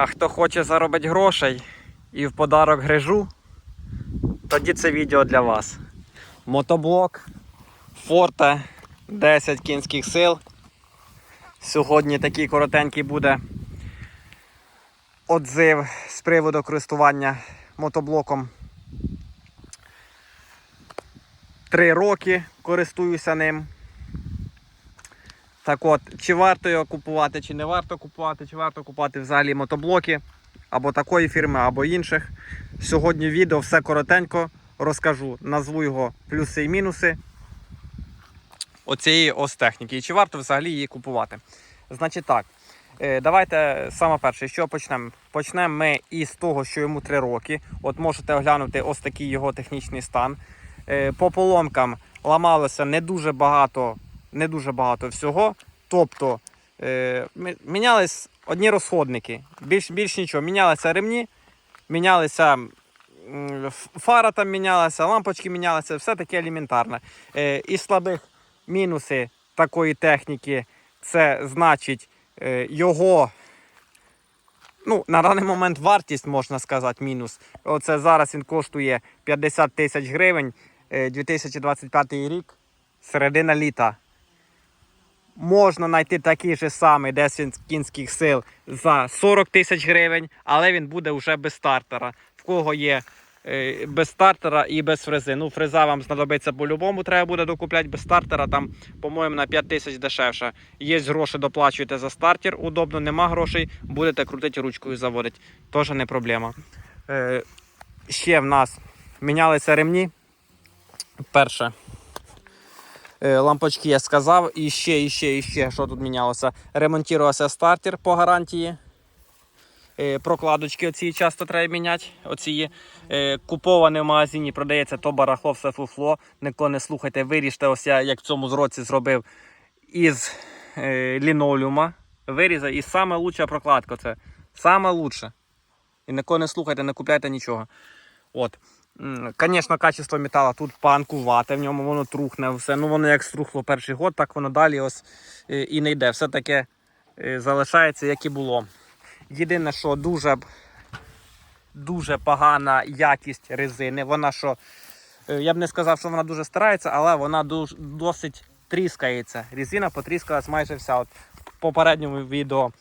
А хто хоче заробити грошей і в подарок грижу, тоді це відео для вас. Мотоблок Форте 10 кінських сил. Сьогодні такий коротенький буде отзив з приводу користування мотоблоком. Три роки користуюся ним. Так от, чи варто його купувати, чи не варто купувати, чи варто купувати взагалі мотоблоки або такої фірми, або інших. Сьогодні відео все коротенько розкажу, назву його плюси і мінуси оцієї ось техніки. І чи варто взагалі її купувати. Значить так, е, давайте саме перше, чого почнемо? Почнемо ми із того, що йому 3 роки. От можете оглянути ось такий його технічний стан. Е, По поломкам ламалося не дуже багато, не дуже багато всього. Тобто е, мінялись одні розходники, більш, більш нічого. Мінялися ремні, мінялися фара там мінялася, лампочки мінялися, все таке елементарне. Е, Із слабих мінуси такої техніки це значить е, його. Ну, на даний момент вартість, можна сказати, мінус. Оце зараз він коштує 50 тисяч гривень. Е, 2025 рік, середина літа. Можна знайти такий же самий 10 кінських сил за 40 тисяч гривень, але він буде вже без стартера. В кого є е, без стартера і без фрези. Ну, фреза вам знадобиться по-любому, треба буде докупляти без стартера. Там, по-моєму, на 5 тисяч дешевше. Є гроші, доплачуєте за стартер, удобно, нема грошей, будете крутити ручкою заводити. Теж не проблема. Е, ще в нас мінялися ремні. Перше. Е, Лампочки я сказав. І ще, і ще, і ще, що тут мінялося. Ремонтувався стартер по гарантії. Е, Прокладочки оці часто треба міняти. Оці е, куповане в магазині, продається то барахло, все фуфло. Нікого не слухайте, виріжте, ось я як в цьому зроці зробив із лінолеума. Вирізав. І саме лучша прокладка це. Саме лучше. І нікого не слухайте, не купляйте нічого. От. Звісно, качество металу тут панкувате, в ньому воно трухне, все. Ну воно як струхло перший год, так воно далі ось е, і не йде. Все таке залишається, як і було. Єдине, що дуже, дуже погана якість резини. Вона що, е, я б не сказав, що вона дуже старається, але вона дуже, досить тріскається. Резина потріскалась майже вся. От в попередньому відео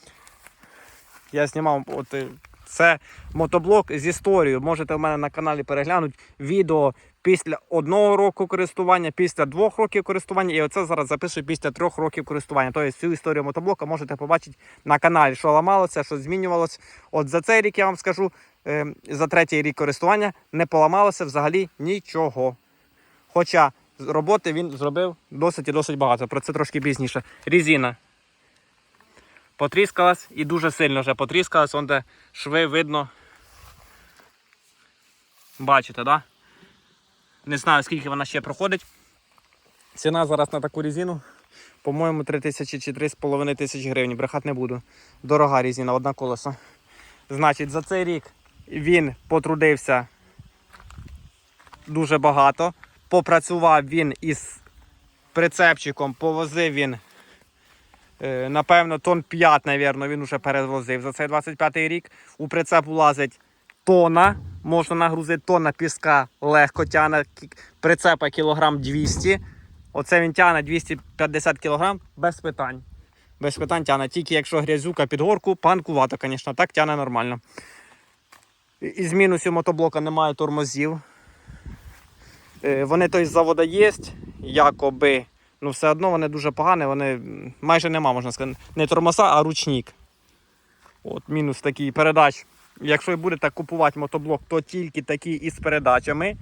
я знімав от, е, це мотоблок з історією. Можете в мене на каналі переглянути відео після одного року користування, після двох років користування. І оце зараз записую після трьох років користування. Тобто цю історію мотоблока можете побачити на каналі, що ламалося, що змінювалося. От за цей рік я вам скажу, е, за третій рік користування не поламалося взагалі нічого. Хоча роботи він зробив досить і досить багато. Про це трошки пізніше. Різина. Потріскалась і дуже сильно вже потріскалась, вон де шви видно. Бачите, да? Не знаю, скільки вона ще проходить. Ціна зараз на таку резину, по-моєму, 3 тисячі чи 3,5 тисячі гривень. Брехати не буду. Дорога резина, одна колесо. Значить, за цей рік він потрудився дуже багато. Попрацював він із прицепчиком, повозив він Напевно, тонн 5, напевно, він вже перевозив за цей 25-й рік. У прицеп влазить тона, можна нагрузити тонна піска легко тягне. Кі- Прицепа кілограм 200. Оце він тягне 250 кілограм без питань. Без питань тягне. Тільки якщо грязюка під горку, панкувато, звісно, так тягне нормально. Із мінусів мотоблока немає тормозів. Е, Вони той з завода є, якоби. Ну, все одно вони дуже погані, вони майже нема, можна сказати, не тормоза, а ручник. От мінус такий передач. Якщо ви будете купувати мотоблок, то тільки такий із передачами.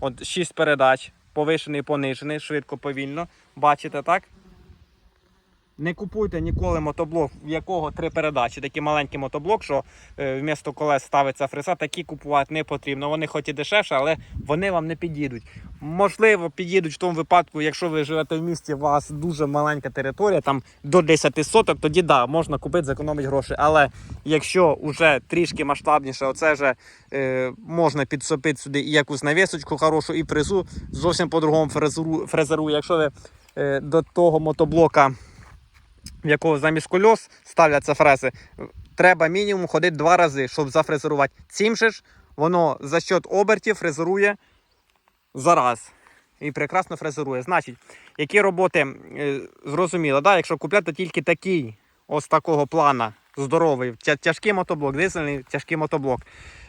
От 6 передач, повишений, понижений, швидко, повільно. Бачите, так? Не купуйте ніколи мотоблок, в якого три передачі. Такий маленький мотоблок, що е, вмісто колес ставиться фреза, такі купувати не потрібно. Вони хоч і дешевше, але вони вам не підійдуть. Можливо, підійдуть в тому випадку, якщо ви живете в місті, у вас дуже маленька територія, там до 10 соток, тоді да, можна купити, зекономити гроші. Але якщо вже трішки масштабніше, оце вже е, можна підсопити сюди і якусь навісочку хорошу, і фрезу зовсім по-другому фрезеру, фрезеру. Якщо ви е, до того мотоблока в якого замість кольос ставляться фрези, треба мінімум ходити два рази, щоб зафрезерувати. Цим же ж воно за счет обертів фрезерує за раз. І прекрасно фрезерує. Значить, які роботи е, зрозуміло, да? якщо купляти тільки такий, ось такого плана, здоровий, тяжкий мотоблок, дизельний тяжкий мотоблок.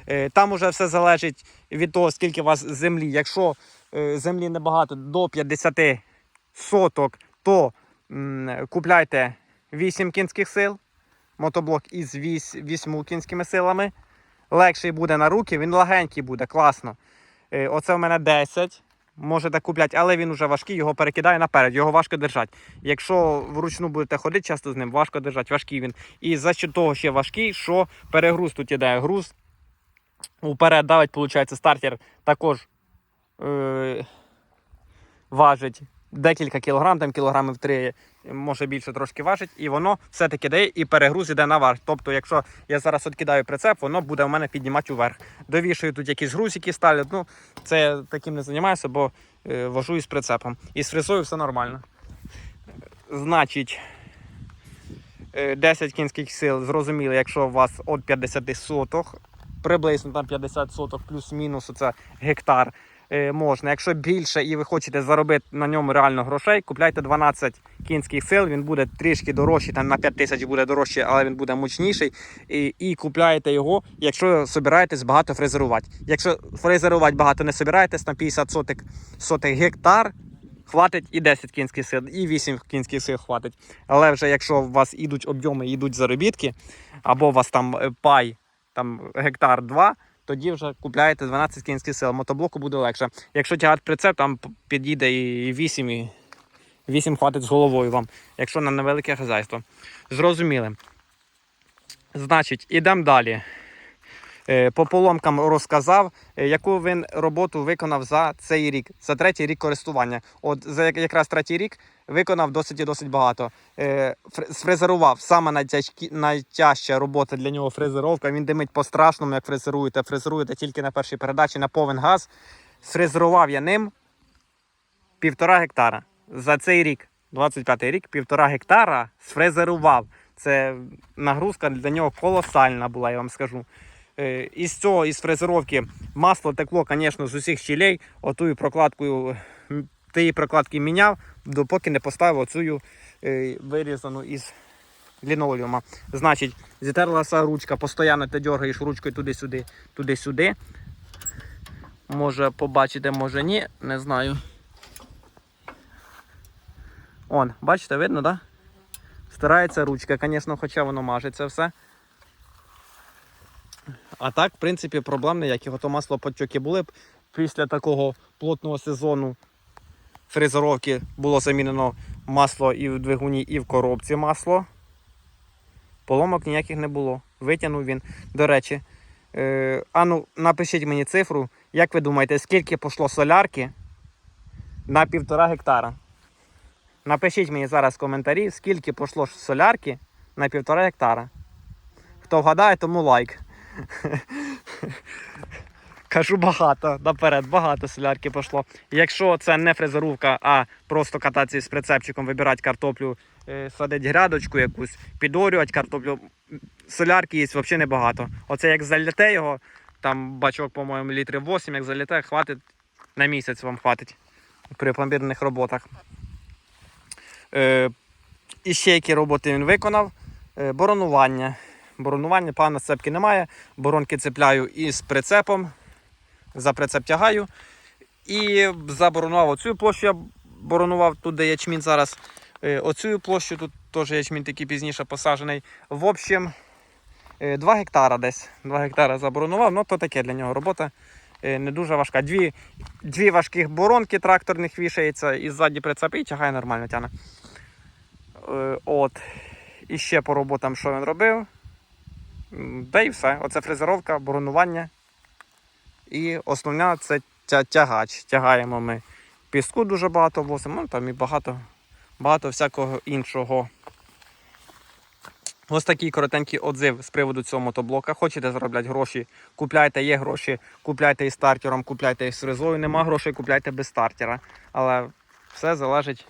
Е, Там уже все залежить від того, скільки у вас землі. Якщо е, землі небагато до 50 соток, то купляйте 8 кінських сил, мотоблок із 8 кінськими силами. Легший буде на руки, він легенький буде, класно. Е, Оце в мене 10. Можете купляти, але він вже важкий, його перекидає наперед, його важко держати. Якщо вручну будете ходити часто з ним, важко держати, важкий він. І за що того ще важкий, що перегруз тут іде груз. Уперед давить, виходить, стартер також е- важить декілька кілограм, там кілограмів 3, може більше трошки важить, і воно все-таки дає і перегруз іде наверх. Тобто, якщо я зараз відкидаю прицеп, воно буде у мене піднімати уверх. Довішую тут якісь грузики ставлять. Ну, це я таким не займаюся, бо е, вожу із прицепом. І з фрезою все нормально. Значить, е, 10 кінських сил, зрозуміло, якщо у вас від 50 соток, приблизно там 50 соток плюс-мінус, це гектар е, можна. Якщо більше і ви хочете заробити на ньому реально грошей, купляйте 12 кінських сил, він буде трішки дорожчий, там на 5 тисяч буде дорожчий, але він буде мощніший. І, і купляєте його, якщо собираєтесь багато фрезерувати. Якщо фрезерувати багато не собираєтесь, на 50 соток, сотих гектар. Хватить і 10 кінських сил, і 8 кінських сил хватить. Але вже якщо у вас ідуть об'єми, ідуть заробітки, або у вас там е, пай там гектар 2, тоді вже купляєте 12 кінських сил. Мотоблоку буде легше. Якщо тягати прицеп, там підійде і 8, і 8 хватить з головою вам, якщо на невелике хазяйство. Зрозуміли. Значить, ідемо далі. Е, По поломкам розказав, е, яку він роботу виконав за цей рік, за третій рік користування. От за якраз третій рік виконав досить і досить багато. Е, фр- Сфрезерував саме найтяжкі, найтяжча робота для нього фрезеровка. Він димить по-страшному, як фрезеруєте. Фрезеруєте тільки на першій передачі на повен газ. Сфрезерував я ним півтора гектара. За цей рік, 25-й рік, півтора гектара сфрезерував. Це нагрузка для нього колосальна була, я вам скажу. Е, Із цього, із фрезеровки масло текло, звісно, з усіх щілей. Отою прокладкою, м, тієї прокладки міняв, допоки не поставив оцю е, вирізану із лінолеума. Значить, зітерлася ручка, постійно ти дергаєш ручкою туди-сюди, туди-сюди. Може побачите, може ні, не знаю. Он, бачите, видно, так? Да? Старається ручка, звісно, хоча воно мажеться все. А так, в принципі, проблем ніяких. Ото масло потьоки були б після такого плотного сезону фрезеровки було замінено масло і в двигуні, і в коробці масло. Поломок ніяких не було. Витягнув він. До речі, е, ану, напишіть мені цифру, як ви думаєте, скільки пішло солярки на півтора гектара? Напишіть мені зараз в коментарі, скільки пішло солярки на півтора гектара. Хто вгадає, тому лайк. Кажу багато наперед, багато солярки пішло. Якщо це не фрезеровка, а просто кататися з прицепчиком, вибирати картоплю, е, садити грядочку якусь, підорювати картоплю, солярки є взагалі небагато. Оце як заліте його, там бачок, по-моєму, літрів 8, як заліте, хватить на місяць вам хватить при пломбірних роботах. Е, і ще які роботи він виконав. Е, боронування. Боронування, плана цепки немає. Боронки цепляю із прицепом. За прицеп тягаю. І заборонував оцю площу. Я боронував тут, де ячмінь зараз. Е, Оцю площу тут теж ячмінь такий пізніше посаджений. В общем, 2 гектара десь. 2 гектара заборонував, ну то таке для нього робота. е, Не дуже важка. Дві, дві важких боронки тракторних вішається і ззаді прицеп і тягає нормально тягне. Е, От. І ще по роботам, що він робив. Та і все. Оце фрезеровка, боронування. І основна це тя- тягач. Тягаємо ми піску дуже багато возимо, ну там і багато, багато всякого іншого. Ось такий коротенький отзив з приводу цього мотоблока. Хочете заробляти гроші, купляйте, є гроші, купляйте із стартером, купляйте із фрезою. Нема грошей, купляйте без стартера. Але все залежить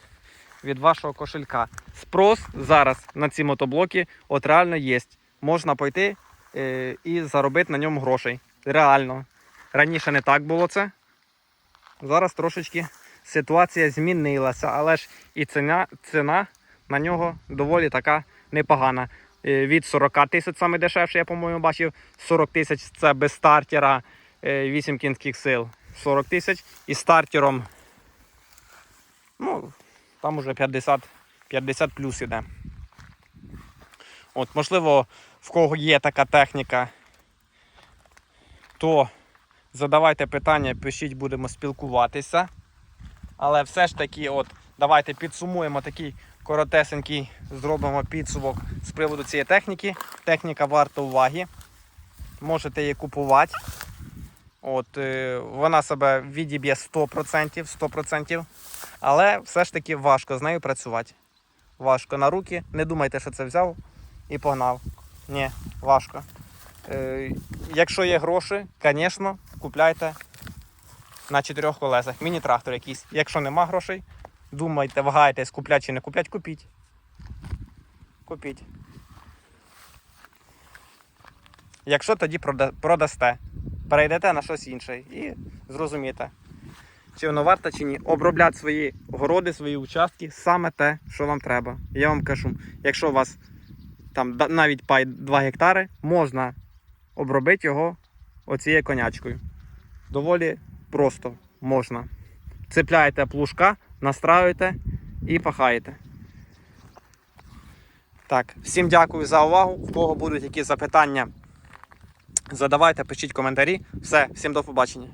від вашого кошелька. Спрос зараз на ці мотоблоки от реально є. Можна пойти е, і заробити на ньому грошей. Реально. Раніше не так було це. Зараз трошечки ситуація змінилася, але ж і ціна, ціна на нього доволі така непогана. Е, Від 40 тисяч саме дешевше, я по-моєму бачив. 40 тисяч це без стартера, 8 кінських сил. 40 тисяч і стартером. Ну, там уже 50, 50 плюс іде. От, можливо, в кого є така техніка, то задавайте питання, пишіть, будемо спілкуватися. Але все ж таки, от, давайте підсумуємо такий коротесенький, зробимо підсумок з приводу цієї техніки. Техніка варта уваги. Можете її купувати. От, е, вона себе відіб'є 100%, 100%. Але все ж таки важко з нею працювати. Важко на руки. Не думайте, що це взяв і погнав. Ні, важко. Е, якщо є гроші, звісно, купляйте на чотирьох колесах. Міні-трактор якийсь. Якщо нема грошей, думайте, вагаєтесь, купляти чи не купляти, купіть. Купіть. Якщо тоді прода- продасте, перейдете на щось інше і зрозумієте, чи воно варто чи ні. Обробляти свої городи, свої участки саме те, що вам треба. Я вам кажу, якщо у вас там навіть пай 2 гектари, можна обробити його оцією конячкою. Доволі просто можна. Цепляєте плужка, настраюєте і пахаєте. Так, всім дякую за увагу. В кого будуть якісь запитання, задавайте, пишіть коментарі. Все, всім до побачення.